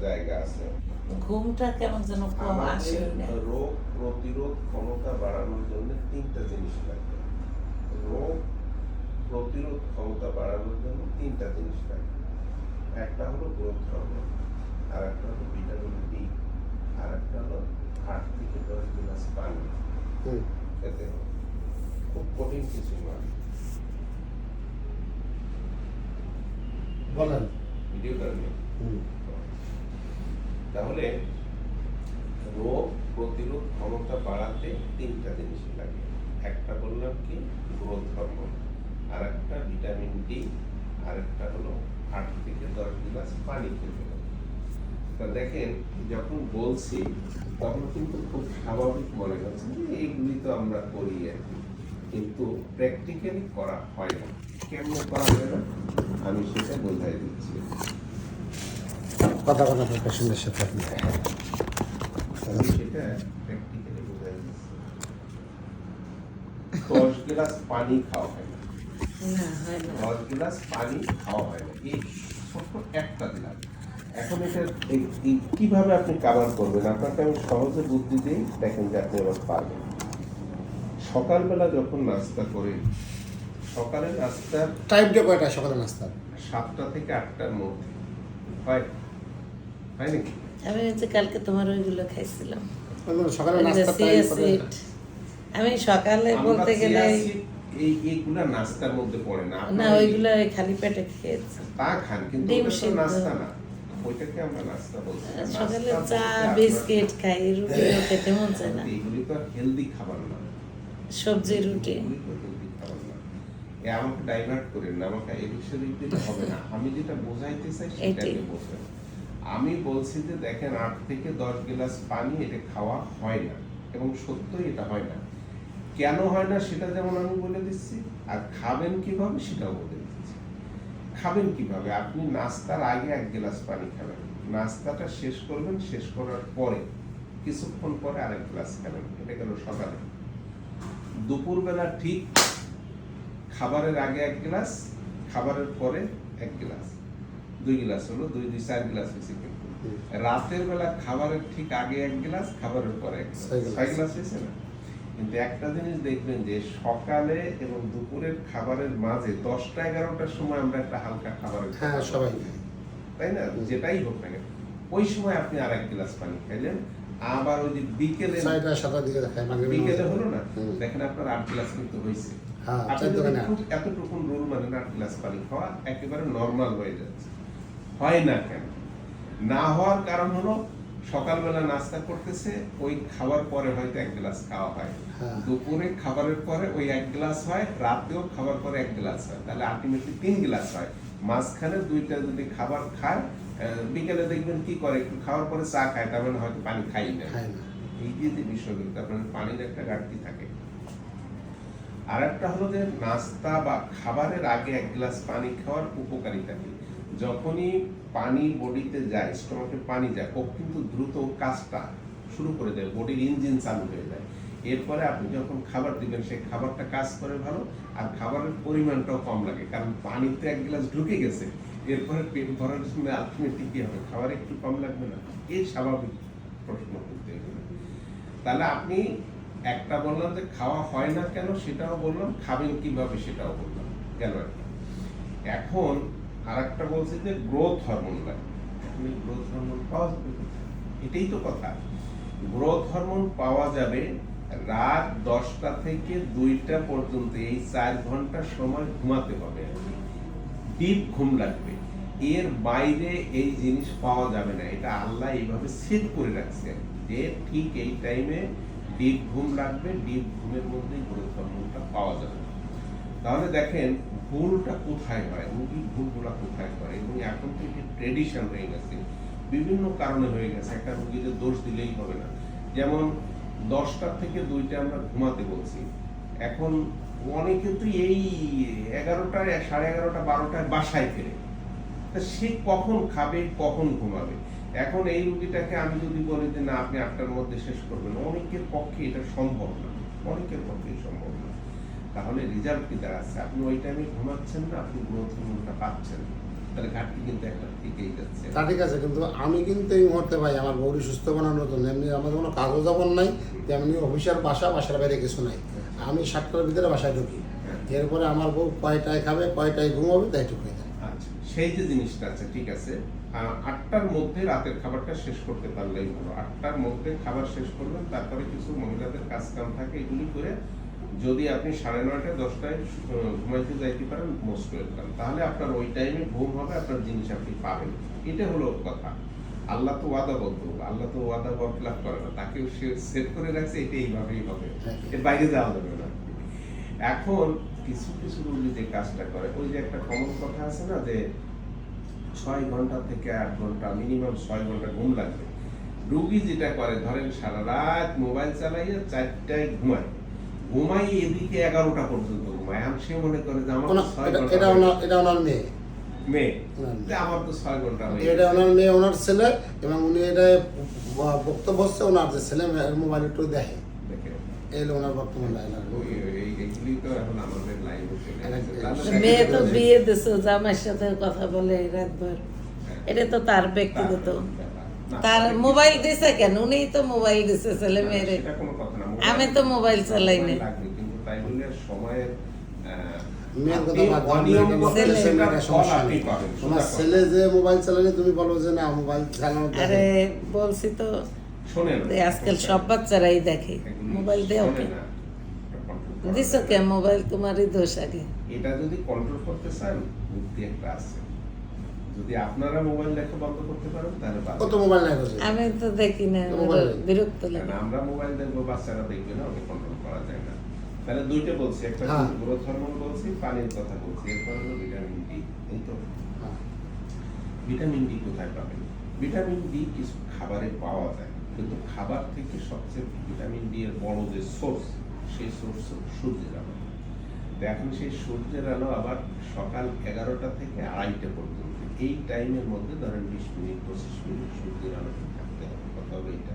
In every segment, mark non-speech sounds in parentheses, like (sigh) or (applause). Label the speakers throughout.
Speaker 1: জায়গা আছে।
Speaker 2: ঘুমটা কেমন যেন কম আসে
Speaker 1: রোগ প্রতিরোধ ক্ষমতা বাড়ানোর জন্য তিনটা জিনিস লাগবে। রোগ প্রতিরোধ ক্ষমতা বাড়ানোর জন্য তিনটা জিনিস লাগবে। একটা হলো গ্রোথ হরমোন আর একটা হলো ভিটামিন ডি আর একটা হলো আট থেকে দশ গ্লাস পানি।
Speaker 3: হুম।
Speaker 1: খেতে হবে। খুব কঠিন কিছু নয়
Speaker 3: বলেন।
Speaker 1: ভিডিওটা নিয়ে
Speaker 3: হুম।
Speaker 1: তাহলে রোগ প্রতিরোধ ক্ষমতা বাড়াতে তিনটা জিনিস লাগে। একটা বললাম কি? গ্রোথ হরমোন আর একটা ভিটামিন ডি আর একটা হলো আট থেকে দশ গ্লাস পানি খেতে তা দেখেন, যখন বলছি, তখন কিন্তু খুব স্বাভাবিক মনে হচ্ছে যে এইগুলি তো আমরা করি আর কি। কিন্তু প্র্যাকটিক্যালি করা হয় না। কেমন করা হয় না? আমি সেটা বোঝাই দিচ্ছি।
Speaker 3: কথা পেশেন্টের সাথে আপনি
Speaker 1: দশ গ্লাস পানি খাওয়া হয় না।
Speaker 2: হয়
Speaker 1: দশ গ্লাস পানি খাওয়া হয় না। এই ছোট্ট একটা গ্লাস। এখন এটা কীভাবে আপনি কাভার করবেন? আপনাকে আমি সহজে বুদ্ধি দিই দেখেন যে আপনি এবার পারবেন। সকালবেলা যখন নাস্তা করি সকালের নাস্তা
Speaker 3: টাইমটা কয়টা? সকালে নাস্তা?
Speaker 1: সাতটা থেকে আটটার মধ্যে। হয় নাকি?
Speaker 2: আমি যে কালকে তোমার ওইগুলো খাইছিলাম।
Speaker 3: সকালে নাস্তা।
Speaker 2: আমি সকালে বলতে গেলে
Speaker 1: এই এইগুলা নাস্তার মধ্যে পড়ে না।
Speaker 2: না
Speaker 1: আপনারা
Speaker 2: খালি পেটে খেয়েছি।
Speaker 1: তা খান কিন্তু
Speaker 2: ডিম
Speaker 1: ওটা তো
Speaker 2: সিদ্ধ।
Speaker 1: নাস্তা না। ওইটাকে আমরা নাস্তা বলছি।
Speaker 2: সকালে চা বিস্কিট খাই রুটিও খেতে মন চায় না।
Speaker 1: এইগুলি তো হেলদি খাবার না।
Speaker 2: সবজি রুটি।
Speaker 1: আমাকে ডাইভার্ট করেন না আমাকে এই বিষয়ে দিলে হবে না। আমি যেটা বোঝাইতে চাই সেটাকে
Speaker 2: এটাই।
Speaker 1: আমি বলছি যে দেখেন, আট থেকে দশ গ্লাস পানি এটা খাওয়া হয় না এবং সত্যই এটা হয় না। কেন হয় না সেটা যেমন আমি বলে দিচ্ছি, আর খাবেন কীভাবে সেটাও বলে দিচ্ছি। খাবেন কীভাবে? আপনি নাস্তার আগে এক গ্লাস পানি খাবেন। নাস্তাটা শেষ করবেন, শেষ করার পরে, কিছুক্ষণ পরে আরেক গ্লাস খাবেন। এটা গেল সকালে। দুপুরবেলা ঠিক খাবারের আগে এক গ্লাস, খাবারের পরে এক গ্লাস। দুই গ্লাস হলো দুই দুই চার গ্লাস হয়েছে কিন্তু রাতের বেলা খাবারের ঠিক আগে এক গ্লাস খাবারের পরে এক গ্লাস।
Speaker 3: ছয় গ্লাস।
Speaker 1: হয়েছে না? কিন্তু একটা জিনিস দেখবেন যে সকালে এবং দুপুরের খাবারের মাঝে দশটা এগারোটার সময় আমরা একটা হালকা খাবার
Speaker 3: হ্যাঁ সবাই
Speaker 1: তাই না? যেটাই হোক না কেন। ওই সময় আপনি আর এক গ্লাস পানি খাইলেন। আবার ওই যে বিকেলে
Speaker 3: দিকে মানে
Speaker 1: বিকেলে হলো না? দেখেন আপনার আট গ্লাস কিন্তু হয়েছে।
Speaker 3: হ্যাঁ
Speaker 1: আপনি
Speaker 3: চার
Speaker 1: যদি
Speaker 3: দোকানে
Speaker 1: খুব এতটুকু রুল মানেন আট গ্লাস পানি খাওয়া একেবারে নর্মাল হয়ে যাচ্ছে। হয় না কেন? না হওয়ার কারণ হলো সকালবেলা নাস্তা করতেছে ওই খাবার পরে হয়তো এক গ্লাস খাওয়া হয়।
Speaker 3: হ্যাঁ।
Speaker 1: দুপুরে খাবারের পরে ওই এক গ্লাস হয় রাতেও খাবার পরে এক গ্লাস হয়। তাহলে আলটিমেটলি তিন গ্লাস হয়। মাঝখানে দুইটা যদি খাবার খায় বিকেলে দেখবেন কি করে একটু খাওয়ার পরে চা খায় তার মানে হয়তো পানি খাই না। এই যে যে বিষয়গুলো তার মানে পানির একটা ঘাটতি থাকে। আর একটা হলো যে নাস্তা বা খাবারের আগে এক গ্লাস পানি খাওয়ার উপকারিতা কি? যখনই পানি বডিতে যায় স্টমাকে পানি যায় ও কিন্তু দ্রুত কাজটা শুরু করে দেয়, বডির ইঞ্জিন চালু হয়ে যায়। এরপরে আপনি যখন খাবার দিবেন, সেই খাবারটা কাজ করে ভালো, আর খাবারের পরিমাণটাও কম লাগে, কারণ পানিতে এক গ্লাস ঢুকে গেছে, এরপরে পেট ভরার জন্য আলটিমেটলি কি হবে? খাবার একটু কম লাগবে না? এই স্বাভাবিক প্রশ্ন করতে এগুলো তাহলে আপনি একটা বললাম যে খাওয়া হয় না কেন সেটাও বললাম, খাবেন কীভাবে সেটাও বললাম, গেল এখন আর একটা বলছি যে গ্রোথ হরমোন লাগে এই গ্রোথ হরমোন পাওয়া যাবে এটাই তো কথা। গ্রোথ হরমোন পাওয়া যাবে রাত দশটা থেকে দুইটা পর্যন্ত এই চার ঘণ্টা সময় ঘুমাতে হবে। ডিপ ঘুম লাগবে। এর বাইরে এই জিনিস পাওয়া যাবে না। এটা আল্লাহ এইভাবে সেট করে রাখছে যে ঠিক এই টাইমে ডিপ ঘুম লাগবে ডিপ ঘুমের মধ্যেই গ্রোথ হরমোনটা পাওয়া যাবে। তাহলে দেখেন ভুলটা কোথায় হয়? রুগীর ভুলগুলা কোথায় করে? এবং এখন এটি ট্রেডিশন হয়ে গেছে। বিভিন্ন কারণে হয়ে গেছে। একটা রুগীদের দোষ দিলেই হবে না। যেমন দশটা থেকে দুইটা আমরা ঘুমাতে বলছি। এখন অনেকে তো এই এগারোটায় সাড়ে এগারোটা বারোটায় বাসায় ফেরে। তা সে কখন খাবে, কখন ঘুমাবে? এখন এই রুগীটাকে আমি যদি বলি যে, না, আপনি আটটার মধ্যে শেষ করবেন। অনেকের পক্ষে এটা সম্ভব না। অনেকের পক্ষে সম্ভব না। তাহলে রেজাল্ট কি দাঁড়াচ্ছে? আপনি ওই টাইমে ঘুমাচ্ছেন না আপনি গ্রোথ হরমোনটা পাচ্ছেন। তাহলে ঘাটতি কিন্তু একটা থেকেই যাচ্ছে।
Speaker 3: তা ঠিক আছে কিন্তু আমি কিন্তু এই মুহূর্তে ভাই আমার সুস্থ বানানোর জন্য এমনি আমাদের কোনো কাগজ জবন নাই তেমনি অফিসের বাসা বাসার বাইরে কিছু নাই। আমি সাতটার ভিতরে বাসায় ঢুকি। এরপরে আমার বউ কয়টায় খাবে কয়টায় ঘুমাবে তাই হয়ে যায়।
Speaker 1: আচ্ছা সেই যে জিনিসটা আছে ঠিক আছে আটটার মধ্যে রাতের খাবারটা শেষ করতে পারলেই ভালো। আটটার মধ্যে খাবার শেষ করবেন তারপরে কিছু মহিলাদের কাজ কাম থাকে এগুলি করে যদি আপনি সাড়ে নয়টা দশটায় ঘুমাইতে যাইতে পারেন মোস্ট ওয়েলকাম তাহলে আপনার ওই টাইমে ঘুম হবে, আপনার জিনিস আপনি পাবেন। এটা হলো কথা। আল্লাহ তো ওয়াদাবদ্ধ আল্লাহ তো ওয়াদা বরখলাপ করে না। তাকে সে সেট করে রাখছে, এটা এইভাবেই হবে। এর বাইরে যাওয়া যাবে না। এখন কিছু কিছু রুগী যে কাজটা করে, ওই যে একটা কমন কথা আছে না, যে ছয় ঘণ্টা থেকে আট ঘণ্টা মিনিমাম ছয় ঘণ্টা ঘুম লাগবে। রুগী যেটা করে, ধরেন সারা রাত মোবাইল চালাইয়া চারটায় ঘুমায়। ঘুমাই এদিকে এগারোটা পর্যন্ত ঘুমায়। সে মনে করে যে আমার ছয়
Speaker 3: এটা-
Speaker 1: ঘণ্টা
Speaker 3: এটা ওনার এটা ওনার মেয়ে।
Speaker 1: মেয়ে? আমার তো ছয় ঘণ্টা
Speaker 3: এটা ওনার মেয়ে ওনার ছেলে এবং উনি এটা বক্তব্য হচ্ছে ওনার যে ছেলে মোবাইল একটু দেখে। ওনার
Speaker 1: লাইন
Speaker 2: মেয়ে তো বিয়ে দিছে জামাইয়ের সাথে কথা বলে রাতভর এটা তো তার ব্যক্তিগত। তার মোবাইল দিছে কেন? উনি তো মোবাইল দিছে ছেলে মেয়েরে।
Speaker 1: না।
Speaker 2: আমি তো মোবাইল চালাই না। আরে বলছি তো আজকাল সব বাচ্চারাই দেখে মোবাইল দেও কে দিছ। মোবাইল তোমারই দোষ আগে।
Speaker 1: এটা যদি কন্ট্রোল করতে চান বুদ্ধি একটা আছে। যদি আপনারা মোবাইল দেখা বন্ধ করতে পারেন তাহলে
Speaker 3: কত মোবাইল নাই
Speaker 2: আমি তো দেখি না। বিরক্ত লাগে।
Speaker 1: আমরা মোবাইল দেখব বাচ্চারা দেখবে না ওকে কন্ট্রোল করা যায় না। তাহলে দুইটা বলছি একটা
Speaker 3: হ্যাঁ।
Speaker 1: গ্রোথ হরমোন বলছি পানির কথা বলছি এরপর হলো ভিটামিন ডি এই তো।
Speaker 3: হ্যাঁ।
Speaker 1: ভিটামিন ডি কোথায় পাবেন? ভিটামিন ডি কিছু খাবারে পাওয়া যায় কিন্তু খাবার থেকে সবচেয়ে ভিটামিন ডি এর বড় যে সোর্স সেই সোর্স সূর্যের আলো। এখন সেই সূর্যের আলো আবার সকাল এগারোটা থেকে আড়াইটা পর্যন্ত। এই টাইমের মধ্যে ধরেন বিশ মিনিট পঁচিশ মিনিট সূর্যের আলোতে থাকতে হবে কথা হবে এটা।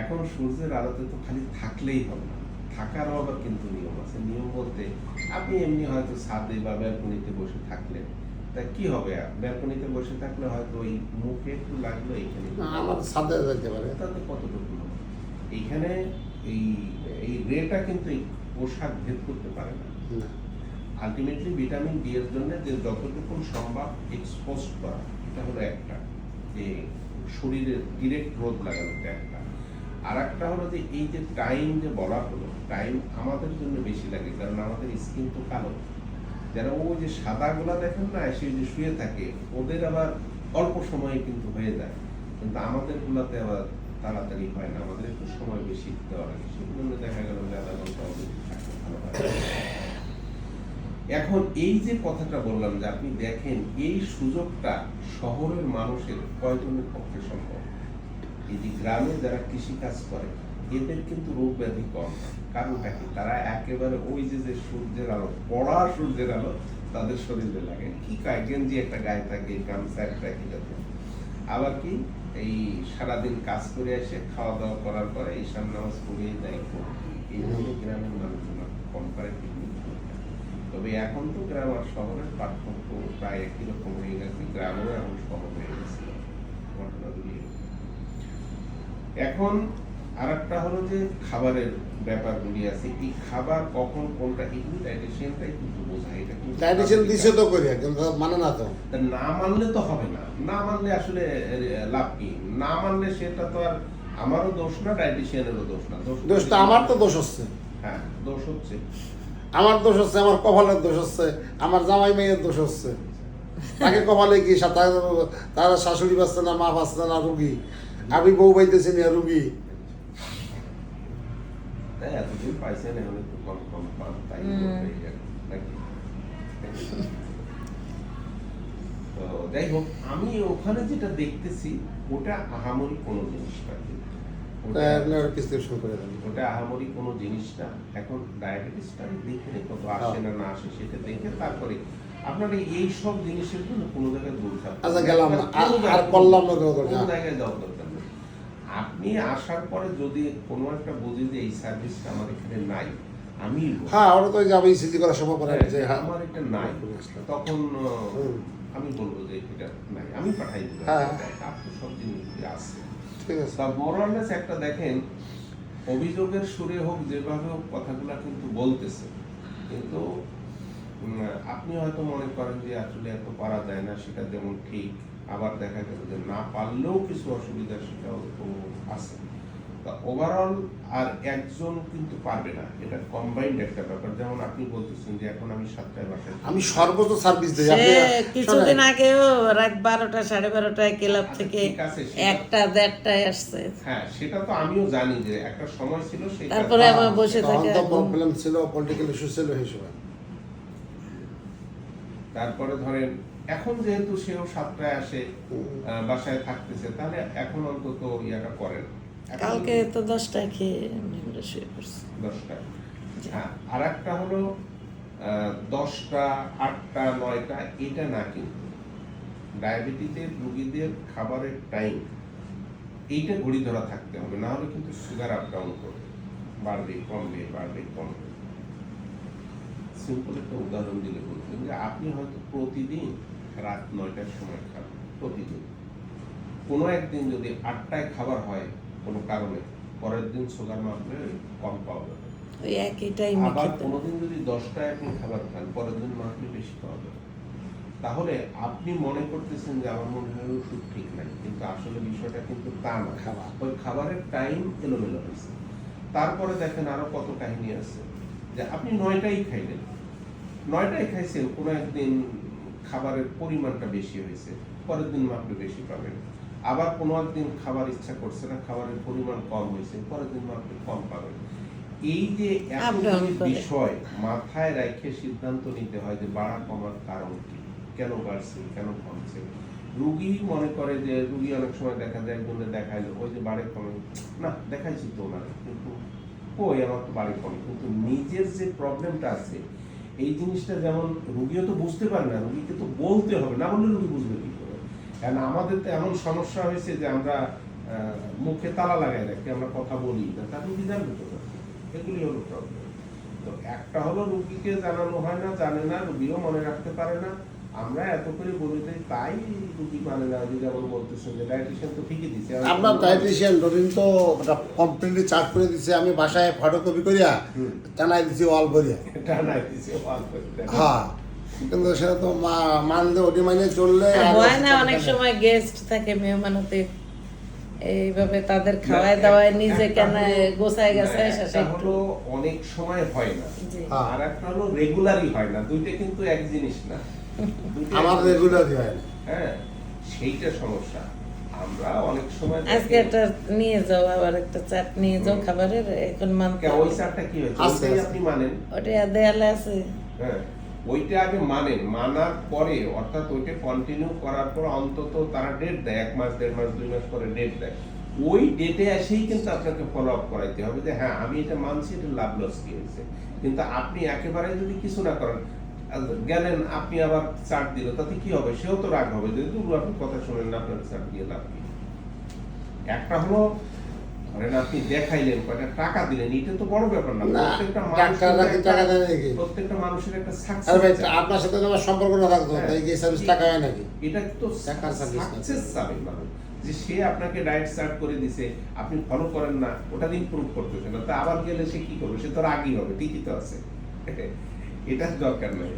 Speaker 1: এখন সূর্যের আলোতে তো খালি থাকলেই হবে না। থাকারও আবার কিন্তু নিয়ম আছে। নিয়ম বলতে আপনি এমনি হয়তো ছাদে বা ব্যালকনিতে বসে থাকলেন। তা কি হবে? ব্যালকনিতে বসে থাকলে হয়তো ওই মুখে একটু লাগল এখানে
Speaker 3: আমার সাথে যেতে পারে।
Speaker 1: তাতে কতটুকু হবে? এইখানে এই এই রেটা কিন্তু পোশাক ভেদ করতে পারে না। আলটিমেটলি ভিটামিন ডি এর জন্য যে যতটুকু সম্ভব এক্সপোজ করা, এটা হলো একটা, যে শরীরে ডিরেক্ট রোদ লাগানোটা একটা। আর একটা হলো যে এই যে টাইম যে বলা হলো টাইম আমাদের জন্য বেশি লাগে, কারণ আমাদের স্কিন তো কালো। যারা ও যে সাদাগুলা দেখেন না সে যে শুয়ে থাকে, ওদের আবার অল্প সময়ে কিন্তু হয়ে যায়। কিন্তু আমাদের গুলাতে আবার তাড়াতাড়ি হয় না, আমাদের একটু সময় বেশি দেওয়া লাগে। সেগুলো দেখা গেল যে আধা ঘণ্টা অবধি থাকে ভালো হয়। এখন এই যে কথাটা বললাম যে আপনি দেখেন, এই সুযোগটা শহরের মানুষের কয়জনের পক্ষে সম্ভব? এই যে গ্রামে যারা কৃষি কাজ করে, এদের কিন্তু রোগ ব্যাধি কম। কারণটা কি? তারা একেবারে ওই যে যে সূর্যের আলো, পড়া সূর্যের আলো তাদের শরীরে লাগে। কি কায় গেঞ্জি একটা গায়ে থাকে, গামছা একটা এটাতে আবার কি? এই সারাদিন কাজ করে এসে খাওয়া দাওয়া করার পরে এই সামনে নামাজ পড়িয়ে দেয়। এইভাবে তবে এখন তো গ্রাম আর শহরের পার্থক্য প্রায় একই রকম হয়ে গেছে গ্রামেও এখন শহর হয়ে গেছে। ঘটনাগুলি। এখন আর একটা হলো যে খাবারের ব্যাপারগুলি আছে এই খাবার কখন কোনটা এগুলি ডাইটেশিয়ানটাই কিন্তু বোঝায়। এটা কিন্তু
Speaker 3: ডাইটেশন দিছে তো করি কিন্তু মানে না তো।
Speaker 1: না মানলে তো হবে না। না মানলে আসলে লাভ কি? না মানলে সেটা তো আর আমারও দোষ না ডাইটিশিয়ানেরও দোষ না। দোষ
Speaker 3: দোষটা আমার তো দোষ হচ্ছে।
Speaker 1: হ্যাঁ দোষ হচ্ছে।
Speaker 3: আমার দোষ হচ্ছে আমার কপালের দোষ হচ্ছে আমার জামাই মেয়ের দোষ হচ্ছে। তাকে কপালে কি তার- শাশুড়ি পাচ্ছে না মা পাচ্ছে না রুগী? আমি বউ পাইতেছি না রুগী।
Speaker 1: যাই হোক আমি ওখানে যেটা দেখতেছি ওটা আহামরি কোনো জিনিস না কিন্তু।
Speaker 3: প্রেসক্রিপশন করে দেন।
Speaker 1: ওটা আহামরি কোনো জিনিস না। এখন ডায়াবেটিসটা দেখে কত আসে না না আসে সেটা দেখে তারপরে আপনার এই- এই সব জিনিসের জন্য কোনো জায়গায় দূর থাকতে
Speaker 3: আচ্ছা, গেলাম আর- করলাম না কোনো
Speaker 1: কোনো জায়গায়। যাওয়ার দরকার নেই। আপনি আসার পরে যদি কোনো একটা বুঝি যে এই সার্ভিসটা আমার এখানে নাই আমি
Speaker 3: হ্যাঁ তো যাবে সিজি করার সময় পরে যে হ্যাঁ।
Speaker 1: আমার এটা নাই। তখন আমি বলব যে এটা নাই। আমি পাঠাই দিব
Speaker 3: হ্যাঁ।
Speaker 1: আপনার সব জিনিসগুলি আছে। তা মোরালেস একটা দেখেন অভিযোগের সুরে হোক যেভাবে হোক কথাগুলো কিন্তু বলতেছে। কিন্তু আপনি হয়তো মনে করেন যে আসলে এত পারা যায় না সেটা যেমন ঠিক আবার দেখা গেল যে না পারলেও কিছু অসুবিধা সেটাও তো আছে। তা ওভারঅল আর একজন কিন্তু পারবে না। এটা কম্বাইন্ড একটা ব্যাপার। যেমন আপনি বলতেছেন যে এখন আমি সাতটায় বাসায়
Speaker 3: আমি সর্বোচ্চ সার্ভিস দিই। আপনি
Speaker 2: কিছুদিন আগেও রাত বারোটা সাড়ে বারোটায় ক্লাব
Speaker 1: আচ্ছা,
Speaker 2: থেকে একটা দেড়টায় আসছে।
Speaker 1: হ্যাঁ সেটা তো আমিও জানি যে একটা সময় ছিল সেই
Speaker 2: তারপরে
Speaker 3: হ্যাঁ,
Speaker 2: আবার বসে থাকে
Speaker 3: তো প্রবলেম ছিল পলিটিক্যাল ইস্যু ছিল সেই সময়।
Speaker 1: তারপরে ধরেন এখন যেহেতু সেও সাতটায় আসে আহ, বাসায় থাকতেছে তাহলে এখন অন্তত ইয়াটা করেন।
Speaker 2: কালকে তো দশটায় খেয়ে শুয়ে পড়ছি।
Speaker 1: দশটায়। হ্যাঁ আর একটা হলো দশটা আটটা নয়টা এটা না কিন্তু। ডায়াবেটিসের রোগীদের খাবারের টাইম এইটা ঘড়ি ধরা থাকতে হবে না হলে কিন্তু সুগার আপ ডাউন করবে বাড়বে কমবে বাড়বে কমবে। সিম্পল একটা উদাহরণ দিলে বলতেন যে আপনি হয়তো প্রতিদিন রাত নয়টার সময় খাবেন প্রতিদিন। কোনো একদিন যদি আটটায় খাবার হয় কোনো কারণে পরের দিন সুগার মাপলে কম পাওয়া যাবে।
Speaker 2: ওই একই টাইমে
Speaker 1: আবার কোনোদিন যদি আপনি খাবার খান পরের দিন মাপলে বেশি পাওয়া যাবে। তাহলে আপনি মনে করতেছেন যে আমার মনে হয় ওষুধ ঠিক নাই কিন্তু আসলে বিষয়টা কিন্তু তা না।
Speaker 3: খাবার।
Speaker 1: ওই খাবারের টাইম এলোমেলো হয়েছে। তারপরে দেখেন আরও কত কাহিনী আছে যে আপনি নয়টাই খাইলেন। নয়টাই খাইছেন কোনো একদিন খাবারের পরিমাণটা বেশি হয়েছে পরের দিন মাপলে বেশি পাবেন। আবার কোনো একদিন খাবার ইচ্ছা করছে না খাবারের পরিমাণ কম হয়েছে পরের দিন মাপলে কম পাবেন এই যে বিষয় মাথায় রেখে সিদ্ধান্ত নিতে হয় যে বাড়া কমার কারণ কি কেন বাড়ছে কেন কমছে? রুগী মনে করে যে রুগী অনেক সময় দেখা যায় একজনে দেখাইলো ওই যে বাড়ে কমে। না দেখাইছি তো ওনারে কিন্তু ওই আমার তো বাড়ি কমে? কিন্তু নিজের যে প্রবলেমটা আছে এই জিনিসটা যেমন রুগীও তো বুঝতে পারে না রুগীকে তো বলতে হবে না বললে রুগী বুঝবে কি? কারণ আমাদের তো এমন সমস্যা হয়েছে যে আমরা মুখে তালা লাগাই রাখি আমরা কথা বলি না তার রুগী জানবে তো এগুলি হলো প্রবলেম তো একটা হলো রুগীকে জানানো হয় না জানে না রুগীও মনে রাখতে পারে না। আমরা এত করে বলে তাই রুগী মানে না যেমন বলতেছেন যে ডায়েটিশিয়ান তো ঠিকই দিচ্ছে
Speaker 3: আপনার ডায়েটিশিয়ান রবিন তো কমপ্লিটলি চার্জ করে দিছে আমি বাসায় ফটোকপি করিয়া। টানাই দিছি
Speaker 1: ওয়াল করে
Speaker 3: হ্যাঁ। কিন্তু সেটা তো মা- মানলে ওটি মাইনে চললে আর
Speaker 2: হয় না অনেক সময় গেস্ট থাকে মেহমানতে। এইভাবে তাদের খাওয়ায় দাওয়ায় নিজে কেন গোছায় গেছে
Speaker 1: একটু হলো অনেক সময় হয় না।
Speaker 3: হ্যাঁ।
Speaker 1: আর একটা হলো রেগুলারই হয় না। দুইটা কিন্তু এক জিনিস না।
Speaker 3: আমার। রেগুলারই হয় না।
Speaker 1: হ্যাঁ সেইটা সমস্যা। আমরা অনেক সময়
Speaker 2: আজকে একটা নিয়ে যাও আবার একটা চাট নিয়ে যাও খাবারের এখন মানতে
Speaker 1: কে, ওই। চারটা কি হয়েছে?
Speaker 3: আছে।
Speaker 1: আপনি মানেন?
Speaker 2: ওটা দেয়ালে আছে।
Speaker 1: হ্যাঁ। ওইটা আগে মানে মানার পরে, অর্থাৎ ওইটা কন্টিনিউ করার পর অন্তত তারা ডেট দেয়, এক মাস, দেড় মাস, দুই মাস পরে ডেট দেয়। ওই ডেটে এসেই কিন্তু আপনাকে ফলো আপ করাইতে হবে যে হ্যাঁ আমি এটা মানছি, এটা লাভ লস কি হয়েছে? কিন্তু আপনি একেবারে যদি কিছু না করেন গেলেন, আপনি আবার চার্ট দিল, তাতে কি হবে? সেও তো রাগ হবে যে দূর আপনি কথা শুনেন না, আপনার চার্ট দিয়ে লাভ কি? একটা হলো ধরেন আপনি দেখাইলেন কয়টা টাকা দিলেন এটা তো বড় ব্যাপার না। প্রত্যেকটা মানুষের একটা-
Speaker 3: টাকা দেয় নাকি?
Speaker 1: প্রত্যেকটা মানুষের একটা
Speaker 3: আরে ভাই
Speaker 1: সাকসেস
Speaker 3: আপনার সাথে আমার সম্পর্ক না থাকতো।
Speaker 1: হ্যাঁ।
Speaker 3: তাই কি সার্ভিস টাকা হয় নাকি?
Speaker 1: এটা তো
Speaker 3: টাকার
Speaker 1: সাকসেস মানুষ। যে সে আপনাকে ডায়েট স্টার্ট করে দিছে আপনি ফলো করেন না ওটা ইমপ্রুভ করতেছে না তা আবার গেলে সে কি করবে? সে তো রাগই হবে ঠিকই তো আছে। (laughs) এটা দরকার নাই।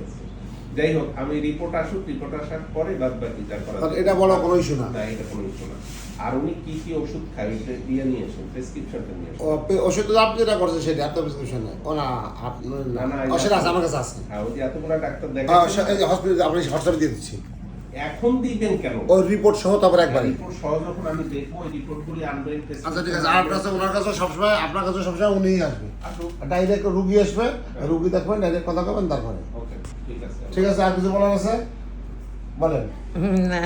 Speaker 1: যাই হোক আমি রিপোর্ট আসুক রিপোর্ট আসার পরে বাদ বাকি যা করা
Speaker 3: এটা বলা কোনো না।
Speaker 1: না এটা কোনো ইস্যু না। আর উনি কি কি ওষুধ খায় ওইটা দিয়ে নিয়ে আসেন প্রেসক্রিপশনটা নিয়ে
Speaker 3: ও ওষুধ তো আপনি যেটা করছেন সেটা আপনার প্রেসক্রিপশন ও না আপনি
Speaker 1: না, না,
Speaker 3: ও সেটা আছে আমার কাছে আছে।
Speaker 1: হ্যাঁ ওই যে এতগুলো ডাক্তার দেখাচ্ছেন
Speaker 3: হসপিটাল আপনি হোয়াটসঅ্যাপে দিয়ে দিচ্ছি।
Speaker 1: এখন দিবেন কেন?
Speaker 3: ওই রিপোর্ট সহ তারপর একবারে
Speaker 1: রিপোর্ট সহ যখন আমি দেখব ওই রিপোর্টগুলি আনবেন
Speaker 3: আচ্ছা ঠিক আছে আর কাছে ওনার কাছে সবসময় আপনার কাছে সবসময় উনিই আসবে। ডাইরেক্ট রুগী আসবে রুগী দেখবেন ডাইরেক্ট কথা কবেন তারপরে।
Speaker 1: ওকে ঠিক আছে।
Speaker 3: ঠিক আছে আর কিছু বলার আছে? বলেন।
Speaker 2: না.